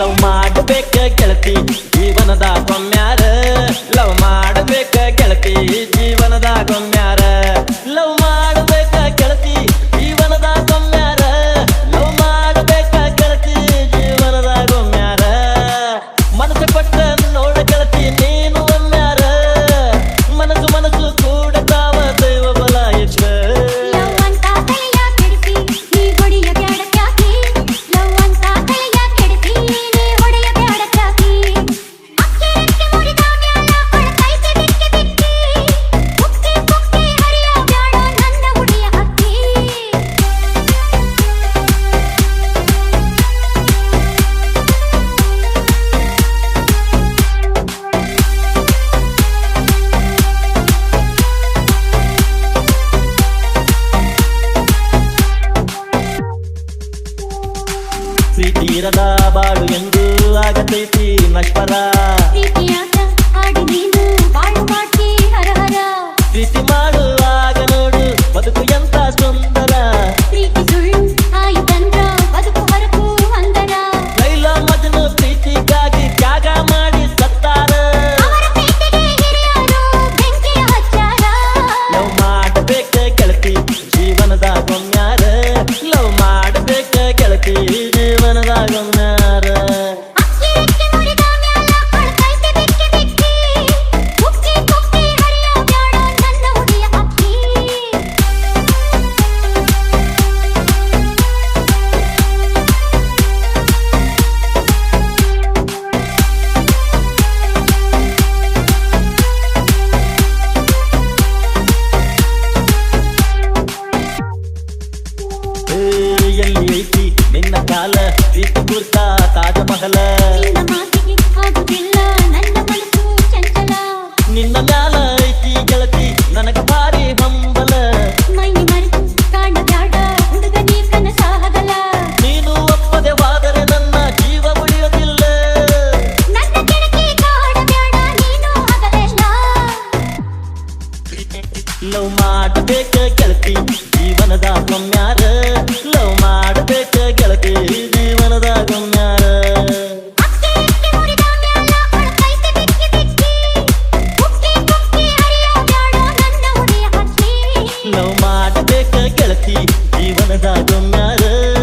love ಮಾಡಬೇಕ ಗೆಳತಿ ಜೀವನದ ಕೊಮ್ಮ್ಯಾರ ಸಿಟಿರದ ಬಾಳು ಎಂದು ಆಗತೈತಿ ನಶ್ಪರ ಕುರ್ತಾ ತಾಜಮಹಲ ನಿನ್ನ ಐತಿ ನನಗ ನೀನು ನನ್ನ ಜೀವ ಉಳಿಯೋದಿಲ್ಲ ಲವ್ ಮಾಡಬೇಕ ಕೆಳತಿ ಜೀವನದ ಕಮ್ಯಾರ ಲವ್ ಮಾಡಬೇಕ ಬೇಕ ಗೆಳತಿ ಜೀವನದಾಗೊಮ್ಯಾರ